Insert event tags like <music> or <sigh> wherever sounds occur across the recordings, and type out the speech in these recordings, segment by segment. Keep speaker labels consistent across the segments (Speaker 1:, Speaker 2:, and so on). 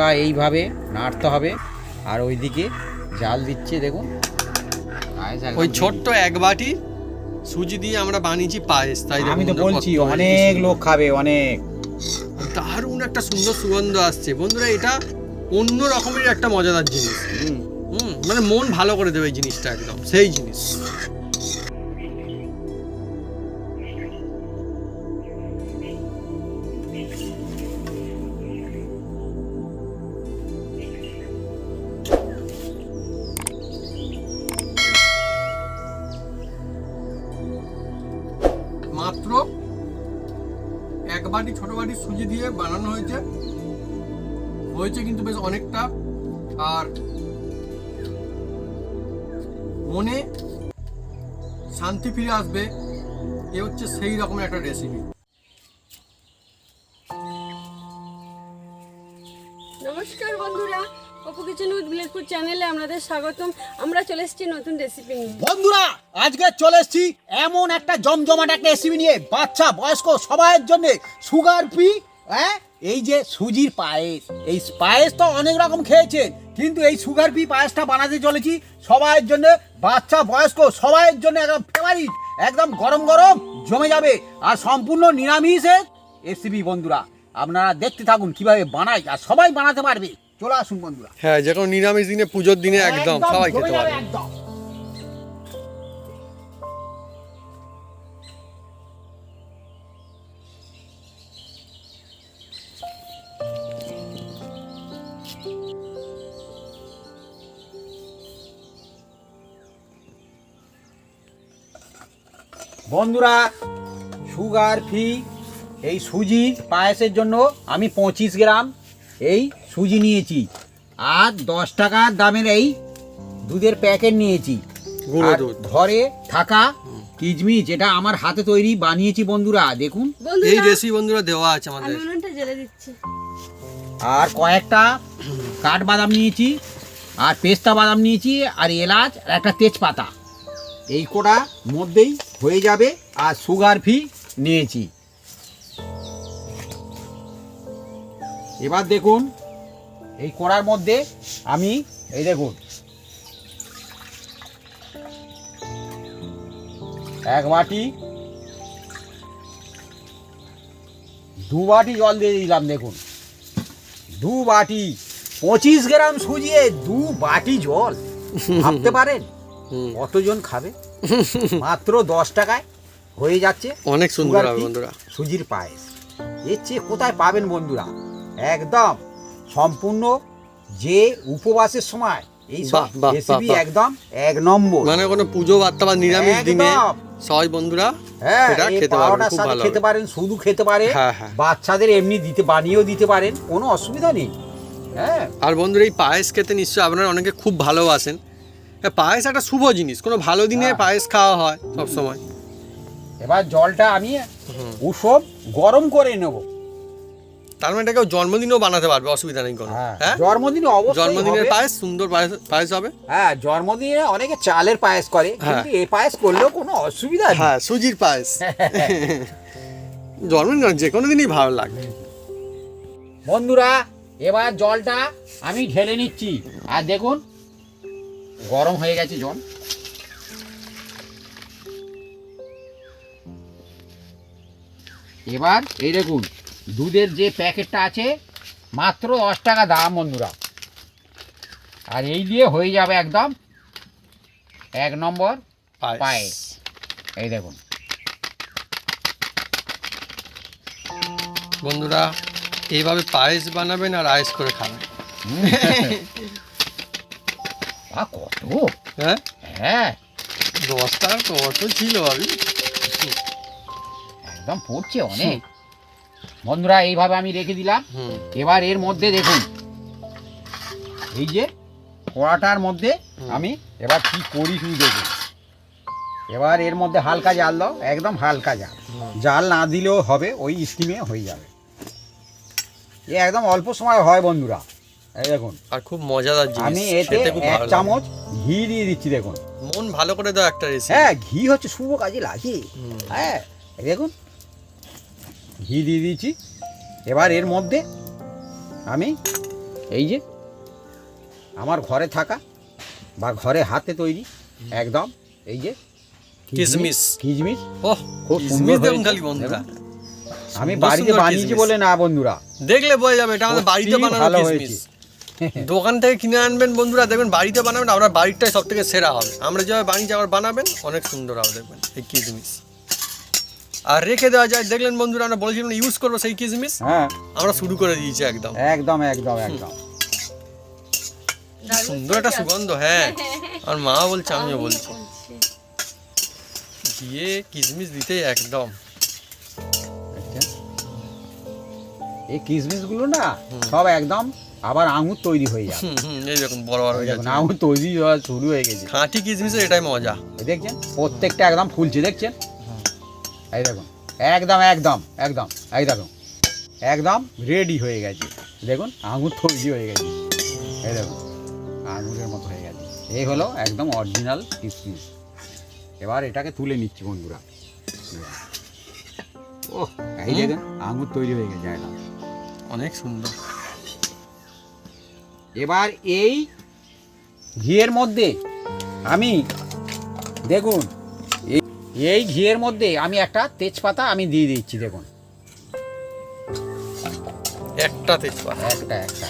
Speaker 1: বন্ধুরা এইভাবে নাড়তে হবে। আর ওইদিকে জাল দিচ্ছে দেখুন।
Speaker 2: ওই ছোট্ট এক বাটি সুজি দিয়ে আমরা বানিয়েছি পায়েস তাই
Speaker 1: আমি তো বলছি অনেক লোক খাবে অনেক।
Speaker 2: দারুণ একটা সুন্দর সুগন্ধ আসছে। বন্ধুরা এটা অন্য রকমের একটা মজাদার জিনিস।
Speaker 1: হুম।
Speaker 2: হুম মানে মন ভালো করে দেবে এই জিনিসটা একদম সেই জিনিস। মাত্র এক বাটি, ছোট বাটি সুজি দিয়ে বানানো হয়েছে। হয়েছে কিন্তু বেশ অনেকটা। আর মনে শান্তি ফিরে আসবে। এ হচ্ছে সেই রকমের একটা রেসিপি
Speaker 3: নমস্কার বন্ধুরা। ভিলেজপুর চ্যানেলে আপনাদের স্বাগতম। আমরা চলে এসেছি নতুন
Speaker 4: বন্ধুরা চলে এসেছি এমন একটা জমজমাট একটা নিয়ে। বাচ্চা, বয়স্ক সুগার ফ্রি হ্যাঁ? এই যে সুজির পায়েস। এই পায়েস তো অনেক রকম খেয়েছেন কিন্তু এই সুগার ফ্রি পায়েসটা বানাতে চলেছি সবার জন্য। বাচ্চা, বয়স্ক সবার জন্য একদম ফেভারিট একদম গরম গরম জমে যাবে। আর সম্পূর্ণ নিরামিষের রেসিপি বন্ধুরা, আপনারা দেখতে থাকুন কীভাবে বানাই আর সবাই বানাতে পারবে। চলে আসুন বন্ধুরা।
Speaker 2: হ্যাঁ যে কোনো নিরামিষ দিনে পুজোর দিনে একদম সবাই খেতে পারবে।
Speaker 4: একদম। বন্ধুরা সুগার ফ্রি এই সুজি পায়েসের জন্য আমি পঁচিশ গ্রাম এই সুজি নিয়েছি। আর দশ টাকা দামের এই দুধের প্যাকেট নিয়েছি। আর ঘরে থাকা কিচমিচ এটা আমার হাতে তৈরি বানিয়েছি বন্ধুরা দেখুন।
Speaker 2: এই রেসিপি বন্ধুরা দেওয়া আছে আমাদের।
Speaker 4: আর কয়েকটা কাঠবাদাম নিয়েছি আর পেস্তা বাদাম নিয়েছি আর এলাচ আর একটা তেজপাতা। এই কোটা মধ্যেই হয়ে যাবে আর সুগার ফি নিয়েছি। এবার দেখুন এই কড়ার মধ্যে আমি এই দেখুন। এক বাটি দু বাটি জল দিয়ে দিলাম দেখুন। দু বাটি পঁচিশ গ্রাম সুজিয়ে দু বাটি জল। ভাবতে পারেন? কতজন খাবে? মাত্র দশ টাকায় হয়ে যাচ্ছে
Speaker 2: অনেক সুন্দর হবে বন্ধুরা।
Speaker 4: সুজির পায়েস। এর চেয়ে কোথায় পাবেন বন্ধুরা? একদম সম্পূর্ণ যে উপবাসের সময় এই সব রেসিপি। একদম এক নম্বর।
Speaker 2: মানে কোনো পুজো বার্তা বা নিরামিষ দিনে সবাই বন্ধুরা
Speaker 4: হ্যাঁ
Speaker 2: খেতে পারবেন খুব ভালো
Speaker 4: খেতে পারেন শুধু খেতে পারে
Speaker 2: হ্যাঁ, হ্যাঁ।
Speaker 4: বাচ্চাদের এমনি দিতে বানিয়েও দিতে পারেন কোনো অসুবিধা নেই। হ্যাঁ।
Speaker 2: আর বন্ধুরা এই পায়েস খেতে নিশ্চয়ই আপনারা অনেকে খুব ভালোবাসেন। হ্যাঁ, পায়েস একটা শুভ জিনিস কোনো ভালো দিনে। পায়েস খাওয়া হয় সব সময়
Speaker 4: এবার জলটা আমি উসব গরম করে নেব।
Speaker 2: তার মানে এটাকেও জন্মদিনও বানাতে পারবে অসুবিধা নেই কোনো।
Speaker 4: হ্যাঁ
Speaker 2: হ্যাঁ?
Speaker 4: জন্মদিনে অবশ্যই
Speaker 2: জন্মদিনের পায়েস সুন্দর পায়েস পায়েস হবে।
Speaker 4: হ্যাঁ জন্মদিনে অনেকে চালের পায়েস করে
Speaker 2: হ্যাঁ।
Speaker 4: কিন্তু এই পায়েস করলেও কোনো অসুবিধা নেই।
Speaker 2: হ্যাঁ সুজির পায়েস। জন্মদিন যে কোনো দিনই ভালো লাগে
Speaker 4: বন্ধুরা এবার জলটা আমি ঢেলে নিচ্ছি। আর দেখুন গরম হয়ে গেছে জল। এবার এই দেখুন দুধের যে প্যাকেটটা আছে মাত্র দশ টাকা দাম বন্ধুরা। আর এই দিয়ে হয়ে যাবে একদম এক নম্বর পায়েস। এই দেখুন।
Speaker 2: বন্ধুরা এইভাবে পায়েস বানাবেন আর আয়েস করে খাবেন।
Speaker 4: কত?
Speaker 2: হ্যাঁ?
Speaker 4: হ্যাঁ।
Speaker 2: দশ টাকা কত ছিল আমি
Speaker 4: একদম পড়ছে অনেক। বন্ধুরা এইভাবে আমি রেখে দিলাম। এবার এর মধ্যে দেখুন এই যে কড়াটার মধ্যে আমি এবার কি করি শুধু দেখুন। এবার এর মধ্যে হালকা জাল দাও একদম হালকা জাল। জাল না দিলেও হবে ওই স্টিমে হয়ে যাবে। এ একদম অল্প সময় হয় বন্ধুরা এই দেখুন।
Speaker 2: আর খুব মজাদার জিনিস
Speaker 4: আমি এতে এক চামচ ঘি দিয়ে দিচ্ছি দেখুন।
Speaker 2: মন ভালো করে দাও একটা রেসিপি
Speaker 4: হ্যাঁ ঘি হচ্ছে শুভ কাজে লাগে। হ্যাঁ দেখুন ঘি দিয়ে দিয়েছি। এবার এর মধ্যে আমি এই যে আমার ঘরে থাকা বা ঘরে হাতে তৈরি একদম এই যে
Speaker 2: কিশমিশ।
Speaker 4: কিশমিশ
Speaker 2: ওহ
Speaker 4: খুব সুন্দর
Speaker 2: বন্ধুরা।
Speaker 4: আমি বাড়িতে বানিয়েছি বলে না বন্ধুরা।
Speaker 2: দেখলে বোঝা যাবে এটা আমাদের বাড়িতে বানানো কিশমিশ <laughs> দোকান থেকে কিনে আনবেন বন্ধুরা দেখবেন বাড়িতে বানাবেন আপনার বাড়িটাই সব থেকে সেরা হবে। আমরা যেভাবে বানিয়েছি আবার বানাবেন অনেক সুন্দর হবে দেখবেন এই কিশমিশ আর রেখে দেওয়া যায়। দেখলেন বন্ধুরা আমরা বলেছিলাম ইউজ করব সেই কিশমিশ
Speaker 4: হ্যাঁ।
Speaker 2: আমরা শুরু করে দিয়েছি একদম।
Speaker 4: একদম একদম একদম।
Speaker 2: সুন্দর একটা সুগন্ধ হ্যাঁ। <laughs> আর মা বলছে আমিও বলছি। দিয়ে কিশমিশ দিতে একদম।
Speaker 4: এই কিশমিশগুলো না সব একদম আবার আঙুর তৈরি হয়ে যায়
Speaker 2: হুম হুম এই দেখুন বড় বড় হয়ে যাচ্ছে।
Speaker 4: আঙুর তৈরি হওয়া শুরু হয়ে গেছে।
Speaker 2: খাঁটি কিসমিসের এটাই মজা।
Speaker 4: দেখছেন? প্রত্যেকটা একদম ফুলছে দেখছেন? এই দেখুন একদম একদম একদম এই দেখুন একদম রেডি হয়ে গেছে। দেখুন আঙুর তৈরি হয়ে গেছে। এই দেখুন আঙুরের মতো হয়ে গেছে। এই হলো একদম অরিজিনাল কিশমিশ এবার এটাকে তুলে নিচ্ছি বন্ধুরা। ও এই দেখুন আঙুর তৈরি হয়ে গেছে একদম।
Speaker 2: অনেক সুন্দর।
Speaker 4: এবার এই ঘিয়ের মধ্যে আমি দেখুন এই- ঘিয়ের মধ্যে আমি একটা তেজপাতা আমি দিয়ে দিচ্ছি দেখুন।
Speaker 2: একটা তেজপাত।
Speaker 4: একটা একটা।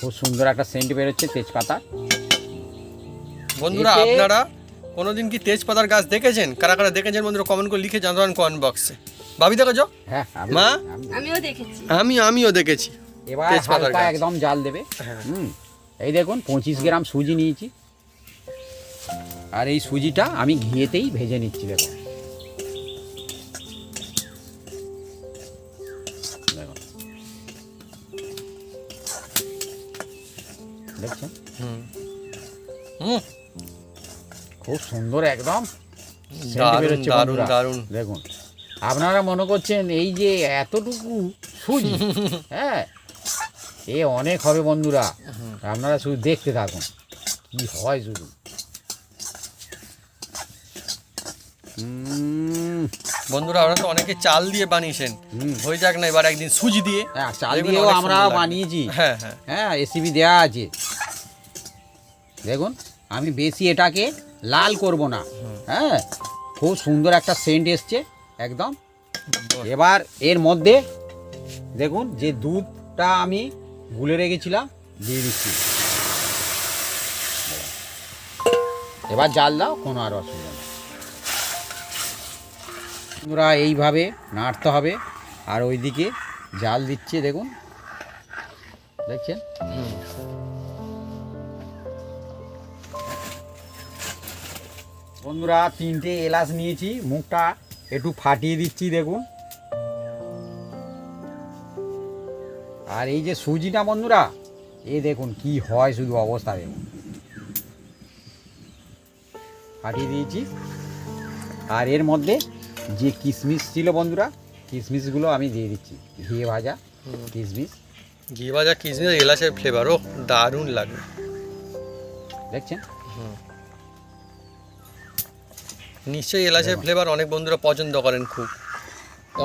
Speaker 4: খুব সুন্দর একটা সেন্ট বেরোচ্ছে তেজপাতা।
Speaker 2: বন্ধুরা আপনারা কোনোদিন কি তেজপাতার গাছ দেখেছেন? কারা কারা দেখেছেন বন্ধুরা কমেন্ট করে লিখে জানাতে পারেন কমেন্ট বক্সে ভাবি দেখেছ?
Speaker 4: হ্যাঁ
Speaker 2: মা?
Speaker 4: আমি-
Speaker 3: আমিও দেখেছি।
Speaker 2: আমি আমিও দেখেছি
Speaker 4: এবার হালকা একদম জাল দেবে।
Speaker 2: হ্যাঁ।
Speaker 4: হুম এই দেখুন পঁচিশ গ্রাম সুজি নিয়েছি। আর এই সুজিটা আমি ঘিয়েতেই ভেজে নিচ্ছি দেখুন দেখুন দেখছেন খুব সুন্দর একদম। দেখুন আপনারা মনে করছেন এই যে এতটুকু সুজি? <laughs> হ্যাঁ এ অনেক হবে বন্ধুরা। আপনারা শুধু দেখতে থাকুন। কি হয় শুধু?
Speaker 2: বন্ধুরা আমরা তো অনেকে চাল দিয়ে বানিয়েছেন। হয়ে যাক না এবার একদিন সুজি দিয়ে।
Speaker 4: হ্যাঁ, চাল দিয়েও আমরা বানিয়েছি।
Speaker 2: হ্যাঁ হ্যাঁ।
Speaker 4: হ্যাঁ রেসিপি দেওয়া আছে। দেখুন আমি বেশি এটাকে লাল করব না। হ্যাঁ খুব সুন্দর একটা সেন্ট এসছে একদম। এবার এর মধ্যে দেখুন যে দুধটা আমি গুলে রেখেছিলাম দিয়ে দিচ্ছি। এবার জাল দাও কোনো আর অসুবিধা নেই। বন্ধুরা এইভাবে নাড়তে হবে। আর ওইদিকে জাল দিচ্ছে, দেখুন। দেখছেন? বন্ধুরা, তিনটে এলাচ নিয়েছি, মুখটা একটু ফাটিয়ে দিচ্ছি, দেখুন। আর এই যে সুজিটা, বন্ধুরা, এ দেখুন কি হয় শুধু অবস্থা, দেখুন। ফাটিয়ে দিয়েছি। আর এর মধ্যে যে কিশমিশ ছিল বন্ধুরা কিশমিশগুলো আমি দিয়ে দিচ্ছি। ঘিয়ে ভাজা কিশমিশ।
Speaker 2: ঘি ভাজা কিশমিশ এলাচের ফ্লেভারও দারুণ লাগে।
Speaker 4: দেখছেন?
Speaker 2: নিশ্চয়ই এলাচের ফ্লেভার অনেক বন্ধুরা পছন্দ করেন খুব।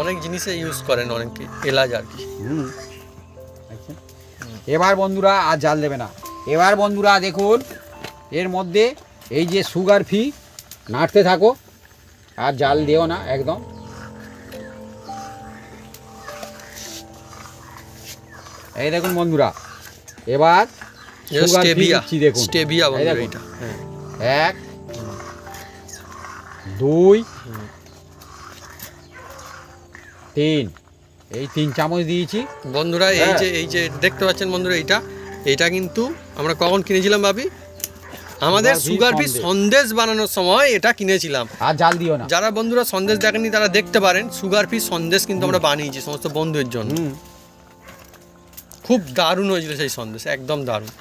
Speaker 2: অনেক জিনিসে ইউজ করেন অনেকে এলাচ আর কি।
Speaker 4: এবার বন্ধুরা আর জাল দেবে না। এবার বন্ধুরা দেখুন এর মধ্যে এই যে সুগার ফি নাড়তে থাকো। আর জাল দিও না একদম। এই দেখুন বন্ধুরা এবার দেখুন।
Speaker 2: বন্ধুরা এটা
Speaker 4: এক দুই তিন। এই তিন চামচ দিয়েছি।
Speaker 2: বন্ধুরা এই
Speaker 4: হ্যাঁ।
Speaker 2: যে এই যে দেখতে পাচ্ছেন বন্ধুরা এইটা? এটা কিন্তু আমরা কখন কিনেছিলাম ভাবি? আমাদের সুগার ফ্রি
Speaker 4: সন্দেশ।
Speaker 2: বানানোর সময় এটা কিনেছিলাম।
Speaker 4: আর জাল দিও না।
Speaker 2: যারা বন্ধুরা সন্দেশ দেখেননি তারা দেখতে পারেন সুগার ফ্রি সন্দেশ কিন্তু আমরা বানিয়েছি সমস্ত বন্ধুদের জন্য। খুব দারুণ হয়েছিল সেই সন্দেশ একদম দারুণ।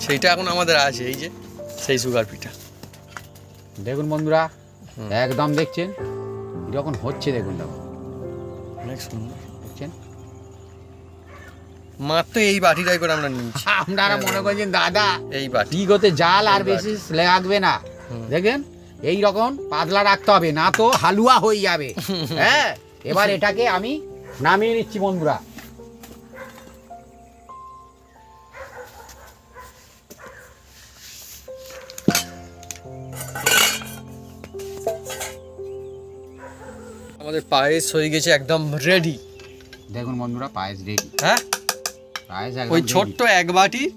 Speaker 2: সেইটা এখন আমাদের আছে এই যে সেই সুগার পিঠা
Speaker 4: দেখুন বন্ধুরা একদম দেখছেন? যখন হচ্ছে দেখুন দেখুন।
Speaker 2: অনেক সুন্দর। মাত্র এই বাটিটাই করে আমরা নিয়েছি।
Speaker 4: আপনারা মনে করছেন দাদা
Speaker 2: এই বাটি।
Speaker 4: হতে জাল আর বেশি লাগবে না। দেখেন এই রকম পাতলা রাখতে হবে না তো হালুয়া হয়ে যাবে। <laughs> হ্যাঁ এবার এটাকে আমি নামিয়ে নিচ্ছি বন্ধুরা।
Speaker 2: আমাদের পায়েস হয়ে গেছে একদম রেডি
Speaker 4: দেখুন বন্ধুরা পায়েস রেডি
Speaker 2: হ্যাঁ? ওই ছোট্ট এক বাটি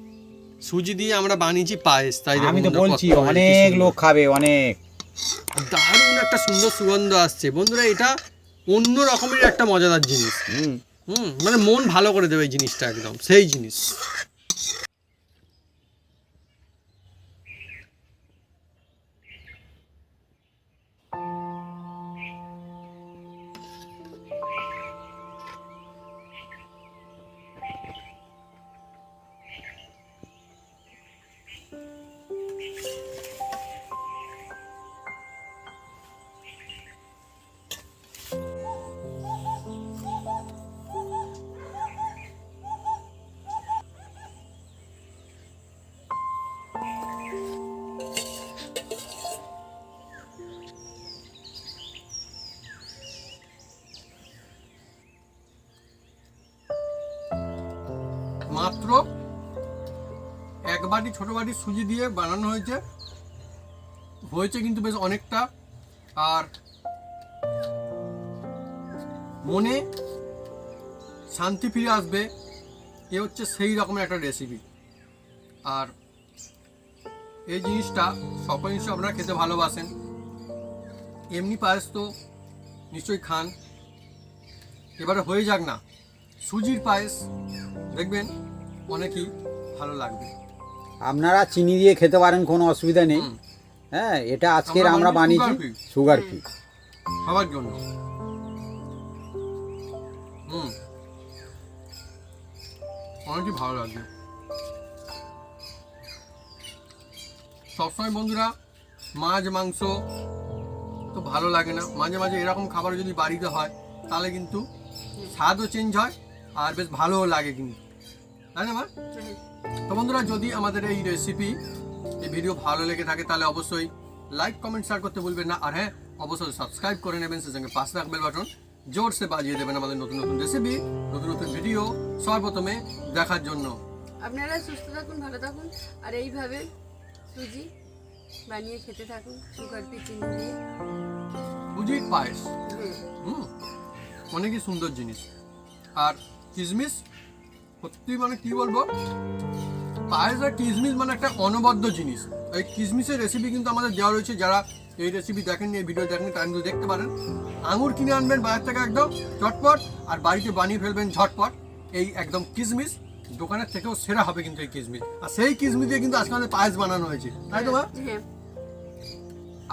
Speaker 2: সুজি দিয়ে আমরা বানিয়েছি পায়েস তাই
Speaker 4: আমি তো বলছি অনেক। লোক খাবে অনেক।
Speaker 2: দারুণ একটা সুন্দর সুগন্ধ আসছে। বন্ধুরা এটা অন্য রকমের একটা মজাদার জিনিস।
Speaker 4: হুম।
Speaker 2: হুম মানে মন ভালো করে দেবে এই জিনিসটা একদম সেই জিনিস। মাত্র এক বাটি, ছোট বাটি সুজি দিয়ে বানানো হয়েছে। হয়েছে কিন্তু বেশ অনেকটা। আর মনে শান্তি ফিরে আসবে। এ হচ্ছে সেই রকমের একটা রেসিপি আর এই জিনিসটা সকল জিনিস আপনারা খেতে ভালোবাসেন। এমনি পায়েস তো নিশ্চয়ই খান। এবারে হয়ে যাক না। সুজির পায়েস, দেখবেন অনেকই ভালো লাগবে।
Speaker 4: আপনারা চিনি দিয়ে খেতে পারেন কোনো অসুবিধা নেই। হ্যাঁ এটা আজকের
Speaker 2: আমরা বানিয়েছি
Speaker 4: বানিয়েছি সুগার ফ্রি
Speaker 2: সবার জন্য। হুম। অনেকই ভালো লাগবে। সবসময় বন্ধুরা মাছ মাংস তো ভালো লাগে না। মাঝে মাঝে এরকম খাবার যদি বাড়িতে হয় তাহলে কিন্তু স্বাদও চেঞ্জ হয় আর বেশ ভালোও লাগে কিন্তু। তাই না মা? তো বন্ধুরা যদি আমাদের এই রেসিপি এই ভিডিও ভালো লেগে থাকে তাহলে অবশ্যই লাইক কমেন্ট শেয়ার করতে ভুলবেন না। আর হ্যাঁ অবশ্যই সাবস্ক্রাইব করে নেবেন সে সঙ্গে পাশে রাখবেন বাটন জোরসে বাজিয়ে দেবেন আমাদের নতুন নতুন রেসিপি নতুন নতুন ভিডিও সর্বপ্রথমে দেখার জন্য।
Speaker 3: আপনারা সুস্থ থাকুন ভালো থাকুন আর এইভাবে সুজি বানিয়ে খেতে থাকুন সুগার পি চিনি দিয়ে
Speaker 2: সুজির পায়েস।
Speaker 3: হুম
Speaker 2: অনেকই সুন্দর জিনিস। আর কিশমিশ সত্যি মানে কি বলব? পায়েস আর কিশমিশ মানে একটা অনবদ্য জিনিস। এই কিশমিশের রেসিপি কিন্তু আমাদের দেওয়া রয়েছে যারা এই রেসিপি দেখেননি এই ভিডিও দেখেননি তারা কিন্তু দেখতে পারেন। আঙুর কিনে আনবেন বাজার থেকে একদম চটপট আর বাড়িতে বানিয়ে ফেলবেন ঝটপট। এই একদম কিশমিশ দোকানের থেকেও সেরা হবে কিন্তু এই কিশমিশ আর সেই কিশমিশ দিয়ে কিন্তু আজকে আমাদের পায়েস বানানো হয়েছে। তাই তো?
Speaker 3: হ্যাঁ।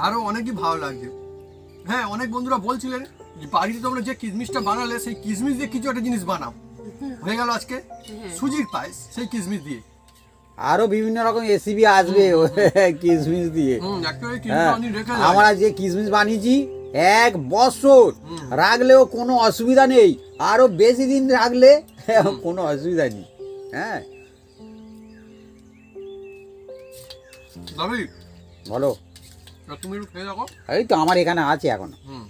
Speaker 2: আরও অনেকই ভালো লাগছে হ্যাঁ অনেক বন্ধুরা বলছিলেন যে বাড়িতে তোমরা যে কিশমিশটা বানালে সেই কিশমিশ দিয়ে কিছু একটা জিনিস বানাও। হয়ে গেল আজকে
Speaker 3: হ্যাঁ।
Speaker 2: সুজির পায়েস সেই কিশমিশ দিয়ে।
Speaker 4: আরও বিভিন্ন রকম রেসিপি আসবে কিশমিশ দিয়ে। হ্যাঁ আমরা যে কিশমিশ বানিয়েছি এক বছর। রাখলেও কোনো অসুবিধা নেই। আরও বেশি দিন রাখলে <laughs> কোনো অসুবিধা নেই। হ্যাঁ। বলো।
Speaker 2: তুমি
Speaker 4: এই তো আমার এখানে আছে এখন।
Speaker 2: হুম।